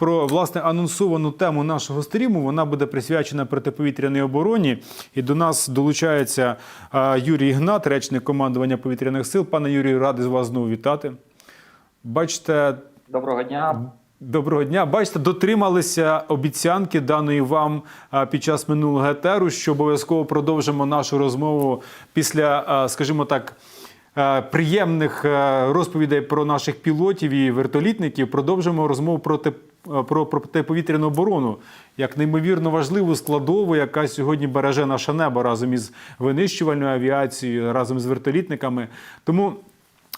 про власне анонсовану тему нашого стріму. Вона буде присвячена протиповітряній обороні. І до нас долучається Юрій Ігнат, речник командування повітряних сил. Пане Юрію, радий з вас знову вітати. Бачите, Доброго дня. Доброго дня. Бачите, дотрималися обіцянки даної вам під час минулого етеру, що обов'язково продовжимо нашу розмову після, скажімо так, приємних розповідей про наших пілотів і вертолітників. Продовжимо розмову про те- про протиповітряну оборону як неймовірно важливу складову, яка сьогодні береже наше небо разом із винищувальною авіацією, разом з вертолітниками. Тому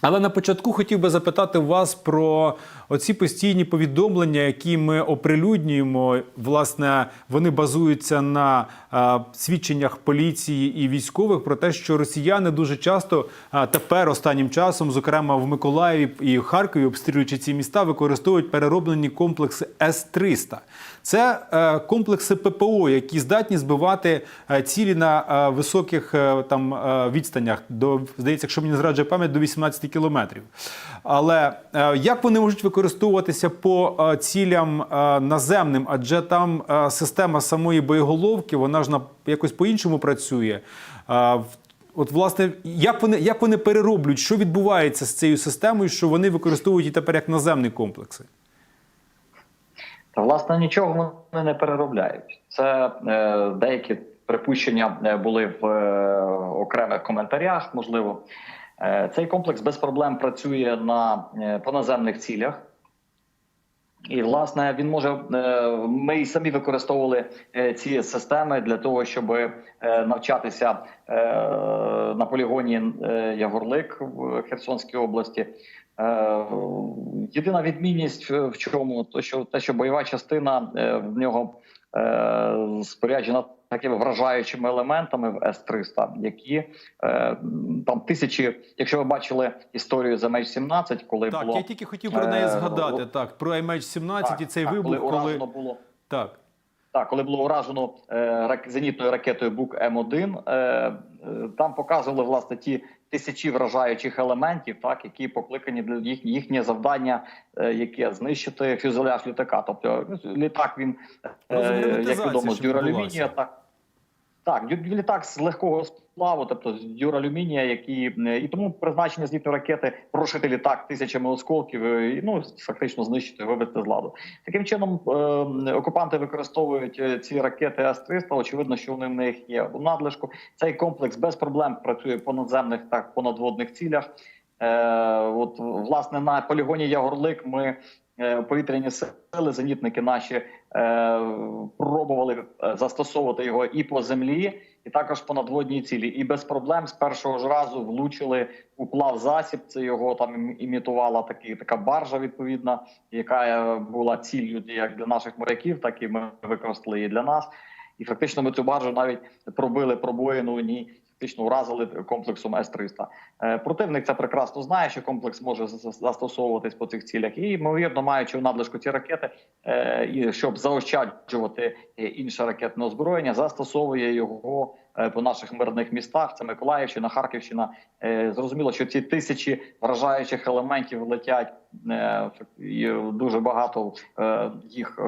але на початку хотів би запитати вас про оці постійні повідомлення, які ми оприлюднюємо. Власне, вони базуються на е, свідченнях поліції і військових про те, що росіяни дуже часто е, тепер останнім часом, зокрема в Миколаєві і Харкові, обстрілюючи ці міста, використовують перероблені комплекси С-300. Це е, комплекси ППО, які здатні збивати е, цілі на е, високих там відстанях до здається, якщо мені зраджує пам'ять, до 18 кілометрів. Але як вони можуть використовуватися по цілям наземним? Адже там система самої боєголовки, вона ж на якось по-іншому працює. От, власне, як вони, як вони перероблюють, що відбувається з цією системою, що вони використовують її тепер як наземні комплекси? Та власне нічого вони не переробляють. Це е, деякі припущення е, були в е, окремих коментарях. Можливо, е, цей комплекс без проблем працює на е, по наземних цілях. І власне він може. е, Ми і самі використовували е, ці системи для того, щоб навчатися на полігоні Ягорлик в Херсонській області. Е, Єдина відмінність в чому, то що те, що бойова частина е, в нього е, споряджена такими вражаючими елементами в С-300, які е, там тисячі. Якщо ви бачили історію за меч 17 коли Так, було я тільки хотів про неї згадати. Так, про MH17 і цей так, вибух, коли коли. уражено було. Так. Так, коли було уражено е, зенітною ракетою Бук М1, е, е, там показували власне ті тисячі вражаючих елементів, так які покликані для їх їхнє завдання, е, яке знищити фюзеляж літака. Тобто літак він е, як відомо з дюралюмінія, так. Так, літак з легкого сплаву, тобто з дюралюмінія, які і тому призначення зенітної ракети прошити літак тисячами осколків, е, і ну фактично знищити, вивести з ладу. Таким чином е, окупанти використовують е, ці ракети С-300. Очевидно, що вони в них є у надлишку. Цей комплекс без проблем працює по надземних та по надводних цілях. От власне на полігоні Ягорлик ми повітряні сили, зенітники наші е, пробували е, застосовувати його і по землі, і також по надводній цілі. І без проблем з першого ж разу влучили у плав засіб. Це його там ім- імітувала такі така баржа, відповідна, яка е, була ціллю як для наших моряків, так і ми використали її для нас. І фактично ми цю баржу навіть пробили пробоїну у ній. Фактично вразили комплексом С-300. Е, Противник це прекрасно знає, що комплекс може за- за- застосовуватись по цих цілях, і ймовірно, маючи в надлишку ці ракети, е, і щоб заощаджувати е, інше ракетне озброєння, застосовує його по наших мирних містах. Це Миколаївщина, Харківщина. Зрозуміло, що ці тисячі вражаючих елементів летять. дуже багато їх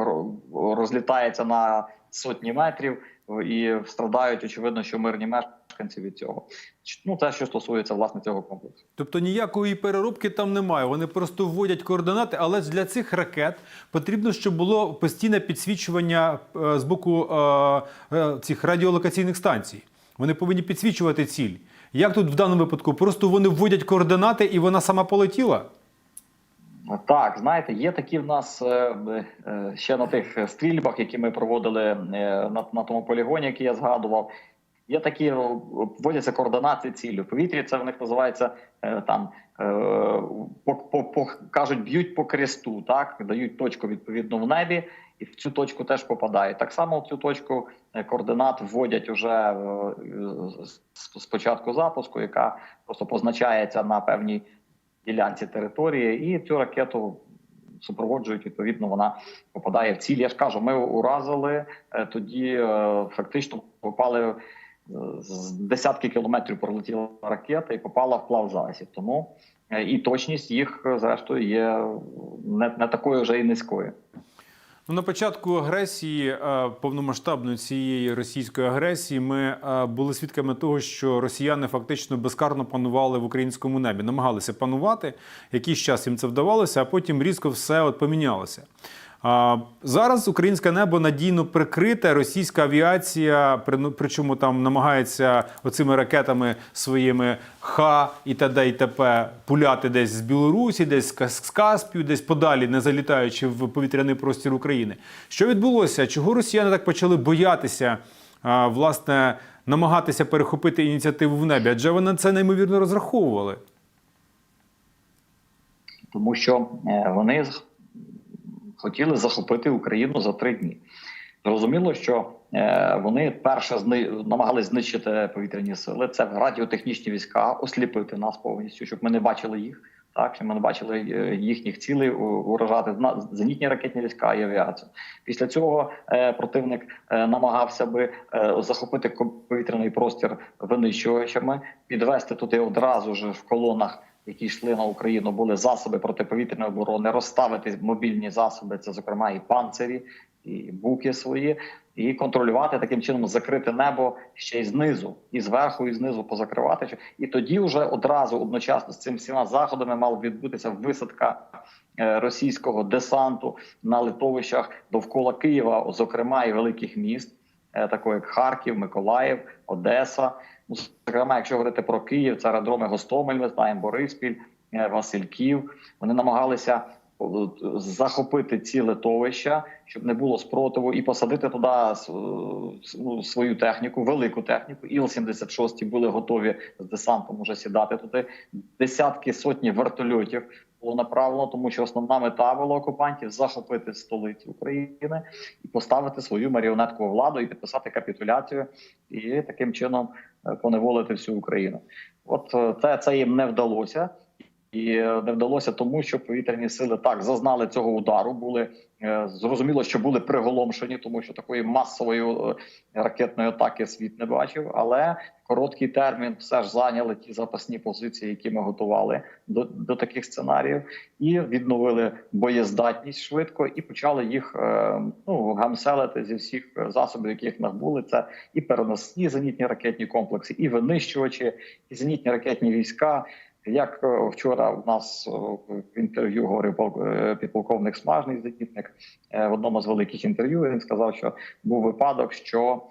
розлітається на сотні метрів і страдають очевидно, що мирні мешканці від цього. Ну це що стосується власне цього комплексу. Тобто ніякої переробки там немає. Вони просто вводять координати, але для цих ракет потрібно, щоб було постійне підсвічування е, з боку е, е, цих радіолокаційних станцій. Вони повинні підсвічувати ціль. Як тут в даному випадку? Просто вони вводять координати і вона сама полетіла? Так, знаєте, є такі в нас ще на тих стрільбах, які ми проводили на, на тому полігоні, який я згадував. Є такі вводяться координати цілі. В повітрі це в них називається е, там е, по, по, по кажуть, б'ють по кресту, так дають точку відповідно в небі, і в цю точку теж попадає. Так само в цю точку е, координат вводять уже е, з- з початку запуску, яка просто позначається на певній ділянці території, і цю ракету супроводжують. Відповідно, вона попадає в ціль. Я ж кажу, ми уразили тоді, фактично попали з десятки кілометрів пролетіла ракета і попала в плав засіб. Тому е, і точність їх, е, зрештою, є не, не такою вже і низькою. Ну, на початку агресії е, повномасштабної цієї російської агресії ми були свідками того, що росіяни фактично безкарно панували в українському небі, намагалися панувати. Якийсь час їм це вдавалося, а потім різко все от помінялося. Зараз українське небо надійно прикрите. Російська авіація, ну, причому там намагається оцими ракетами своїми Х і т.д. і т.п. пуляти десь з Білорусі, десь з Кас- Каспію, десь подалі, не залітаючи в повітряний простір України. Що відбулося? Чого росіяни так почали боятися, власне, намагатися перехопити ініціативу в небі? Адже вони це неймовірно розраховували. тому що е, вони хотіли захопити Україну за три дні. Зрозуміло, що е, вони перше зни... намагались знищити повітряні сили. Це радіотехнічні війська, осліпити нас повністю, щоб ми не бачили їх. Так, щоб ми не бачили е, їхніх цілей уражати зенітні ракетні війська і авіацію. Після цього е, противник намагався би захопити повітряний простір винищувачами, підвести туди одразу ж в колонах які йшли на Україну, були засоби протиповітряної оборони, розставити мобільні засоби, це зокрема і панцирі, і буки свої, і контролювати таким чином закрити небо ще й знизу, і зверху, і знизу позакривати. І тоді вже одразу одночасно з цим всіма заходами мала відбутися висадка е, російського десанту на литовищах довкола Києва, зокрема і великих міст, е, такого як Харків, Миколаїв, Одеса. Зокрема, якщо говорити про Київ, це аеродроми Гостомель, ми знаємо Бориспіль, е, Васильків. Вони намагалися захопити ці литовища, щоб не було спротиву, і посадити туди с- ну, свою техніку, велику техніку. Іл-76 були готові з десантом уже сідати туди. Десятки сотні вертольотів було направлено, тому що основна мета була окупантів захопити столицю України і поставити свою маріонеткову владу і підписати капітуляцію, і таким чином е, поневолити всю Україну. От е, це, це їм не вдалося. І е, не вдалося тому, що повітряні сили так зазнали цього удару. Були зрозуміло, що були приголомшені, тому що такої масової е, ракетної атаки світ не бачив. Але короткий термін все ж зайняли ті запасні позиції, які ми готували до, до таких сценаріїв, і відновили боєздатність швидко і почали їх е, ну гамселити зі всіх е, засобів, які в нас були. Це і переносні зенітні ракетні комплекси, і винищувачі, і зенітні ракетні війська. Як е, вчора в нас е, в інтерв'ю говорив е, підполковник Смажний зенітник в одному з великих інтерв'ю, він сказав, що був випадок, що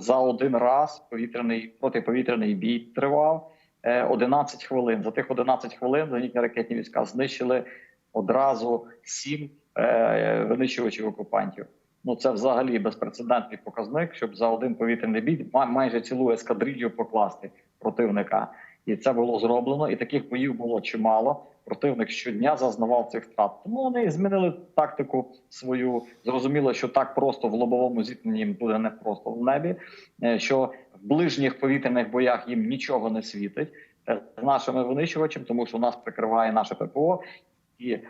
за один раз повітряний протиповітряний бій тривав е, 11 хвилин. За тих 11 хвилин зенітні ракетні війська знищили одразу сім е, винищувачів окупантів. Ну це взагалі безпрецедентний показник, щоб за один повітряний бій май- майже цілу ескадрилью покласти противника. І це було зроблено, і таких боїв було чимало. Противник щодня зазнавав цих втрат. Тому вони змінили тактику свою. Зрозуміло, що так просто в лобовому зіткненні їм буде не просто в небі. е, Що в ближніх повітряних боях їм нічого не світить е, з нашими винищувачами, тому що нас прикриває наше ППО, і е,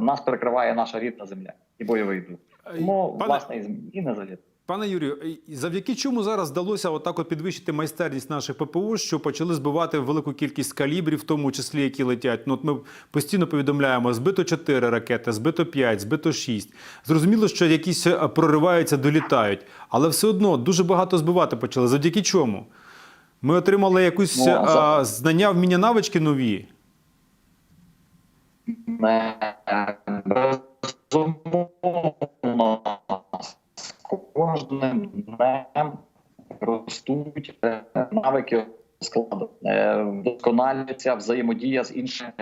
нас прикриває наша рідна земля і бойовий дух. Тому Пане- власне і не завіт. Пане Юрію, завдяки чому зараз вдалося отак от підвищити майстерність наших ППО, що почали збивати велику кількість калібрів, в тому числі які летять. Ну от ми постійно повідомляємо: збито 4 ракети, збито 5, збито 6. Зрозуміло, що якісь е, прориваються, долітають, але все одно дуже багато збивати почали. Завдяки чому? Ми отримали якусь Ну, а а, знання, вміння, навички нові. Безумовно, кожним днем ростуть е, навики складу, е, вдосконалюється взаємодія з іншими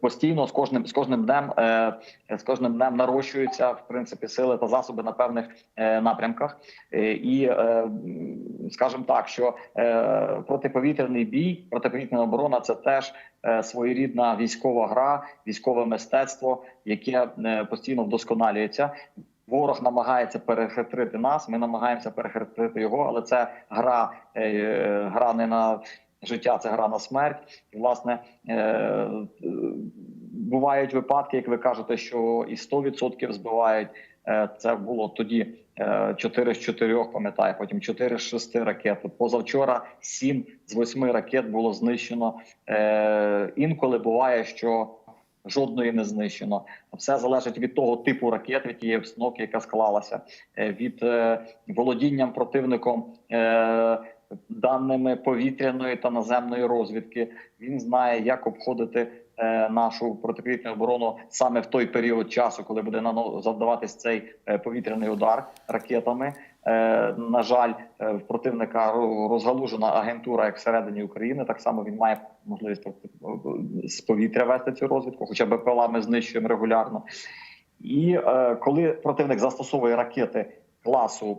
Постійно з кожним з кожним днем е, з кожним днем нарощуються в принципі сили та засоби на певних е, напрямках. Е, І е, скажімо так, що е, протиповітряний бій, протиповітряна оборона це теж е, своєрідна військова гра, військове мистецтво, яке е, постійно вдосконалюється. Ворог намагається перехитрити нас. Ми намагаємося перехитрити його, але це гра, е, гра не на життя, це гра на смерть. І власне е, е, бувають випадки, як ви кажете, що і 100% збивають. Е, Це було тоді е, 4 з 4, пам'ятаю, потім 4 з 6 ракет. Позавчора 7 з 8 ракет було знищено. Інколи буває, що жодної не знищено. Все залежить від того типу ракет, від тієї обстановки, яка склалася, від володінням противником. Даними повітряної та наземної розвідки він знає, як обходити е, нашу протиповітряну оборону саме в той період часу, коли буде завдаватись цей е, повітряний удар ракетами. Е, на жаль, в противника розгалужена агентура як всередині України. Так само він має можливість з повітря вести цю розвідку, хоча БПЛА ми знищуємо регулярно. І коли противник застосовує ракети класу.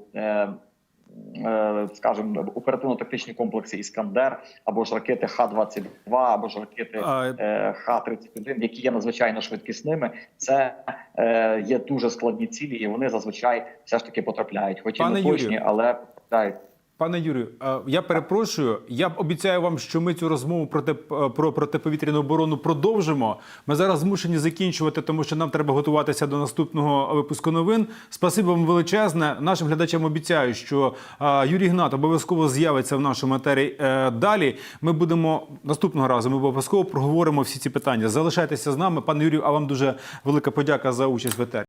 Е, Скажімо, оперативно-тактичні комплекси Іскандер або ж ракети Х-22, або ж ракети е, Х-31, які є надзвичайно швидкісними, це е, є дуже складні цілі, і вони зазвичай все ж таки потрапляють. Хоч і не точні, але потрапляють. Пане Юрію, е, я перепрошую. Я обіцяю вам, що ми цю розмову проти про протиповітряну оборону продовжимо. Ми зараз змушені закінчувати, тому що нам треба готуватися до наступного випуску новин. Спасибі вам величезне. Нашим глядачам обіцяю, що е, Юрій Гнат обов'язково з'явиться в нашому етері е, далі. Ми будемо наступного разу. Ми обов'язково проговоримо всі ці питання. Залишайтеся з нами, пане Юрію. А вам дуже велика подяка за участь в етері.